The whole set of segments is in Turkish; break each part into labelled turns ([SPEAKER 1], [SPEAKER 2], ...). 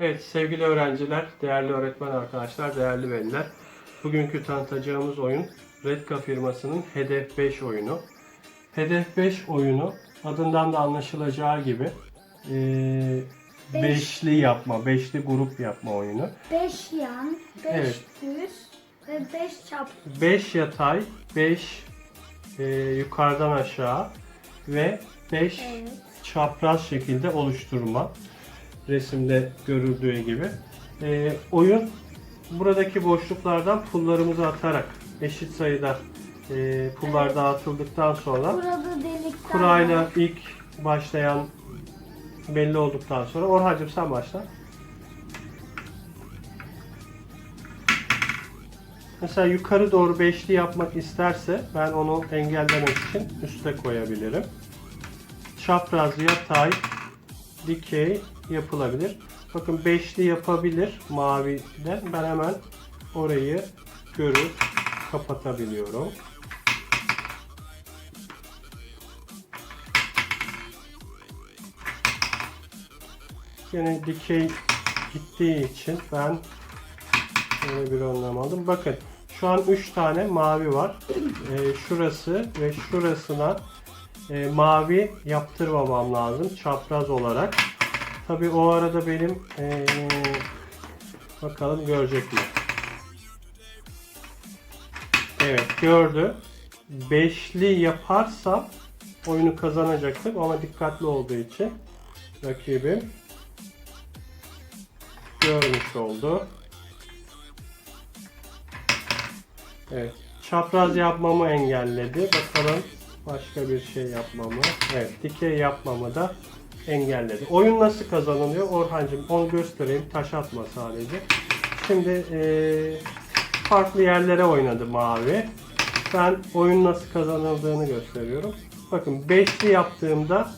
[SPEAKER 1] Evet sevgili öğrenciler, değerli öğretmen arkadaşlar, değerli veliler. Bugünkü tanıtacağımız oyun Redka firmasının Hedef 5 oyunu. Hedef 5 oyunu adından da anlaşılacağı gibi eee,
[SPEAKER 2] Beş.
[SPEAKER 1] beşli yapma, beşli grup yapma oyunu.
[SPEAKER 2] 5 yan, 5
[SPEAKER 1] Evet.
[SPEAKER 2] düz ve 5 çap.
[SPEAKER 1] 5 yatay, 5 yukarıdan aşağı ve 5
[SPEAKER 2] Evet.
[SPEAKER 1] çapraz şekilde oluşturma. Resimde görüldüğü gibi. Ee, oyun buradaki boşluklardan pullarımızı atarak eşit sayıda e, pullar
[SPEAKER 2] Evet.
[SPEAKER 1] dağıtıldıktan sonra
[SPEAKER 2] Burada
[SPEAKER 1] kurayla ilk başlayan belli olduktan sonra Orhancığım sen başla. Mesela yukarı doğru beşli yapmak isterse ben onu engellemek için üste koyabilirim. Çapraz, yatay, dikey yapılabilir. Bakın beşli yapabilir maviden. Ben hemen orayı görüp kapatabiliyorum. Yine dikey gittiği için ben böyle bir önlem aldım. Bakın şu an 3 tane mavi var. Ee, şurası ve şurasına e, mavi yaptırmamam lazım çapraz olarak. Tabi o arada benim e, bakalım görecek mi? Evet gördü. Beşli yaparsam oyunu kazanacaktım ama dikkatli olduğu için rakibim görmüş oldu. Evet. Çapraz yapmamı engelledi. Bakalım başka bir şey yapmamı. Evet. Dikey yapmamı da engelledi. Oyun nasıl kazanılıyor? Orhancığım onu göstereyim. Taş atma sadece. Şimdi eee, farklı yerlere oynadı mavi. Ben oyun nasıl kazanıldığını gösteriyorum. Bakın beşli yaptığımda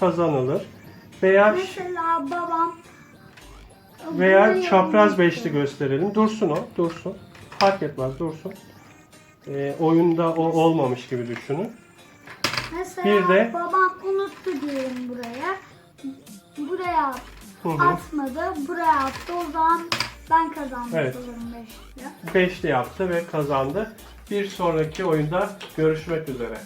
[SPEAKER 1] kazanılır. Veya
[SPEAKER 2] Mesela babam
[SPEAKER 1] Veya çapraz beşli gösterelim. Dursun o, dursun. Fark etmez, dursun. Ee, oyunda o olmamış gibi düşünün.
[SPEAKER 2] Mesela
[SPEAKER 1] Bir de-
[SPEAKER 2] babam unuttu diyelim buraya. Buraya
[SPEAKER 1] Hı hı.
[SPEAKER 2] atmadı. Buraya attı. O zaman ben kazanmış
[SPEAKER 1] Evet.
[SPEAKER 2] olurum beşli.
[SPEAKER 1] Beşli yaptı ve kazandı. Bir sonraki oyunda görüşmek üzere.